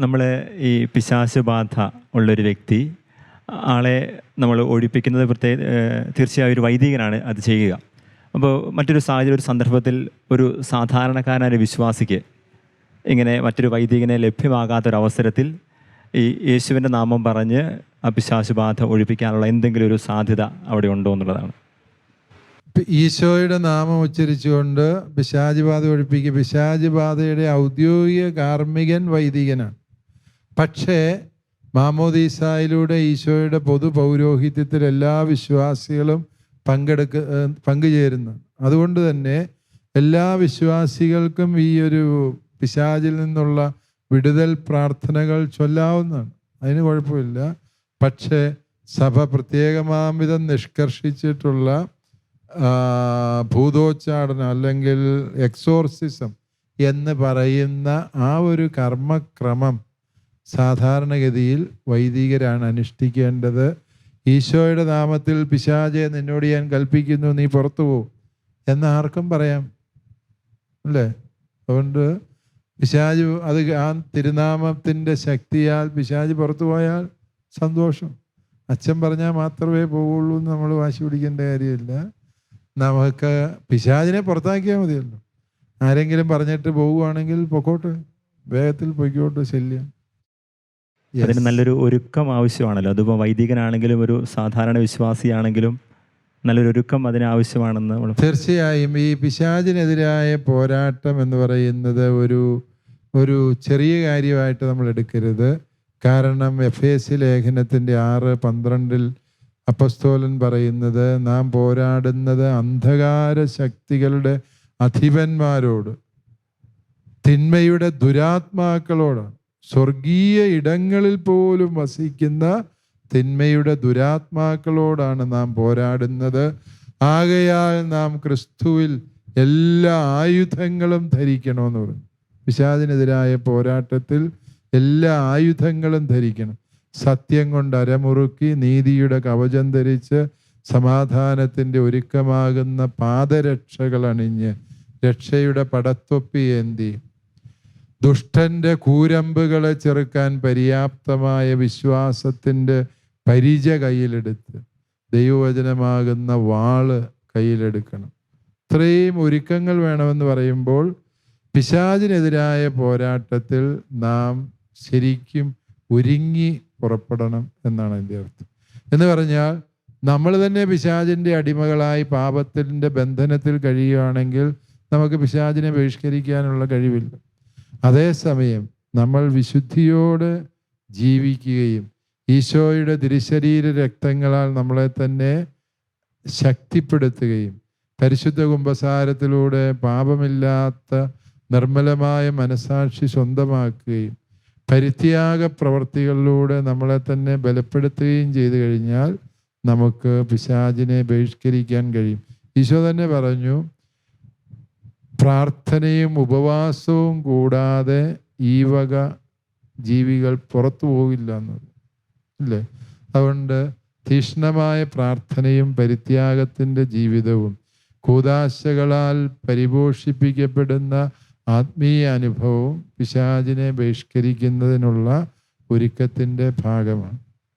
നമ്മൾ ഈ പിശാശ് ബാധ ഉള്ളൊരു വ്യക്തി ആളെ നമ്മൾ ഒഴിപ്പിക്കുന്നത് പ്രത്യേക തീർച്ചയായും ഒരു വൈദികനാണ് അത് ചെയ്യുക. അപ്പോൾ മറ്റൊരു സാഹചര്യം ഒരു സന്ദർഭത്തിൽ ഒരു സാധാരണക്കാരനായ വിശ്വാസിക്ക് ഇങ്ങനെ മറ്റൊരു വൈദികനെ ലഭ്യമാകാത്തൊരവസരത്തിൽ ഈ യേശുവിന്റെ നാമം പറഞ്ഞ് ആ പിശാശ് ബാധ ഒഴിപ്പിക്കാനുള്ള എന്തെങ്കിലും ഒരു സാധ്യത അവിടെ ഉണ്ടോ എന്നുള്ളതാണ്. ഈശോയുടെ നാമം ഉച്ചരിച്ചുകൊണ്ട് പിശാചിബാധ ഒഴിപ്പിക്കുക പിശാചിബാധയുടെ ഔദ്യോഗിക കാർമ്മികൻ വൈദികനാണ്. പക്ഷേ മാമോദീസായിലൂടെ ഈശോയുടെ പൊതു പൗരോഹിത്യത്തിൽ എല്ലാ വിശ്വാസികളും പങ്കെടുക്ക പങ്കുചേരുന്നു. അതുകൊണ്ട് തന്നെ എല്ലാ വിശ്വാസികൾക്കും ഈ ഒരു പിശാചിൽ നിന്നുള്ള വിടുതൽ പ്രാർത്ഥനകൾ ചൊല്ലാവുന്നതാണ്. അതിന് കുഴപ്പമില്ല. പക്ഷേ സഭ പ്രത്യേകമാം വിധം നിഷ്കർഷിച്ചിട്ടുള്ള ഭൂതോച്ചാടനം അല്ലെങ്കിൽ എക്സോർസിസം എന്ന് പറയുന്ന ആ ഒരു കർമ്മക്രമം സാധാരണഗതിയിൽ വൈദികരാണ് അനുഷ്ഠിക്കേണ്ടത്. ഈശോയുടെ നാമത്തിൽ പിശാചെ നിന്നോട് ഞാൻ കൽപ്പിക്കുന്നു നീ പുറത്തു പോ. എന്ന് ആർക്കും പറയാം. അല്ലേ? അതുകൊണ്ട് പിശാജ് അത് ആ തിരുനാമത്തിന്റെ ശക്തിയാൽ പിശാജ് പുറത്തു പോയാൽ സന്തോഷം. അച്ഛൻ പറഞ്ഞാൽ മാത്രമേ പോവുള്ളൂ എന്ന് നമ്മൾ വാശി പിടിക്കേണ്ട കാര്യമില്ല. നമുക്ക് പിശാജിനെ പുറത്താക്കിയാൽ മതിയല്ലോ. ആരെങ്കിലും പറഞ്ഞിട്ട് പോവുകയാണെങ്കിൽ പൊക്കോട്ട്. വേഗത്തിൽ പൊയ്ക്കോട്ട് ശല്യം. അതിന് നല്ലൊരു ഒരുക്കം ആവശ്യമാണല്ലോ. അതിപ്പോൾ വൈദികനാണെങ്കിലും ഒരു സാധാരണ വിശ്വാസിയാണെങ്കിലും നല്ലൊരു ഒരുക്കം അതിന് ആവശ്യമാണെന്ന് തീർച്ചയായും ഈ പിശാചിനെതിരായ പോരാട്ടം എന്ന് പറയുന്നത് ഒരു ഒരു ചെറിയ കാര്യമായിട്ട് നമ്മൾ എടുക്കരുത്. കാരണം എഫ് എസ് സി ലേഖനത്തിന്റെ ആറ് പന്ത്രണ്ടിൽ അപ്പസ്തോലൻ പറയുന്നത് നാം പോരാടുന്നത് അന്ധകാര ശക്തികളുടെ അധിപന്മാരോട് തിന്മയുടെ ദുരാത്മാക്കളോടാണ്. സ്വർഗീയ ഇടങ്ങളിൽ പോലും വസിക്കുന്ന തിന്മയുടെ ദുരാത്മാക്കളോടാണ് നാം പോരാടുന്നത്. ആകയാൽ നാം ക്രിസ്തുവിൽ എല്ലാ ആയുധങ്ങളും ധരിക്കണമെന്ന് പറഞ്ഞു. വിഷാദിനെതിരായ പോരാട്ടത്തിൽ എല്ലാ ആയുധങ്ങളും ധരിക്കണം. സത്യം കൊണ്ട് അരമുറുക്കി നീതിയുടെ കവചം ധരിച്ച് സമാധാനത്തിന്റെ ഒരുക്കമാകുന്ന പാദരക്ഷകൾ അണിഞ്ഞ് രക്ഷയുടെ പടത്തൊപ്പി ഏന്തി ദുഷ്ടന്റെ കൂരമ്പുകളെ ചെറുക്കാൻ പര്യാപ്തമായ വിശ്വാസത്തിന്റെ പരിച കയ്യിലെടുത്ത് ദൈവവചനമാകുന്ന വാൾ കയ്യിലെടുക്കണം. ഇത്രയും ഒരുക്കങ്ങൾ വേണമെന്ന് പറയുമ്പോൾ പിശാചിനെതിരായ പോരാട്ടത്തിൽ നാം ശരിക്കും ഒരുങ്ങി പുറപ്പെടണം എന്നാണ് എന്റെ അർത്ഥം. എന്ന് പറഞ്ഞാൽ നമ്മൾ തന്നെ പിശാചിന്റെ അടിമകളായി പാപത്തിന്റെ ബന്ധനത്തിൽ കഴിയുകയാണെങ്കിൽ നമുക്ക് പിശാചിനെ ബഹിഷ്കരിക്കാനുള്ള കഴിവില്ല. അതേസമയം നമ്മൾ വിശുദ്ധിയോട് ജീവിക്കുകയും ഈശോയുടെ തിരുശരീര രക്തങ്ങളാൽ നമ്മളെ തന്നെ ശക്തിപ്പെടുത്തുകയും പരിശുദ്ധ കുംഭസാരത്തിലൂടെ പാപമില്ലാത്ത നിർമ്മലമായ മനസാക്ഷി സ്വന്തമാക്കുകയും പരിത്യാഗ പ്രവർത്തികളിലൂടെ നമ്മളെ തന്നെ ബലപ്പെടുത്തുകയും ചെയ്തു കഴിഞ്ഞാൽ നമുക്ക് പിശാചിനെ ബഹിഷ്കരിക്കാൻ കഴിയും. ഈശോ തന്നെ പറഞ്ഞു പ്രാർത്ഥനയും ഉപവാസവും കൂടാതെ ഈ വക ജീവികൾ പുറത്തു പോകില്ല എന്നത് അല്ലേ അതുകൊണ്ട് തീഷ്ണമായ പ്രാർത്ഥനയും പരിത്യാഗത്തിന്റെ ജീവിതവും കൂതാശകളാൽ പരിപോഷിപ്പിക്കപ്പെടുന്ന ആത്മീയ അനുഭവവും പിശാചിനെ ബഹിഷ്കരിക്കുന്നതിനുള്ള ഒരുക്കത്തിന്റെ ഭാഗമാണ്.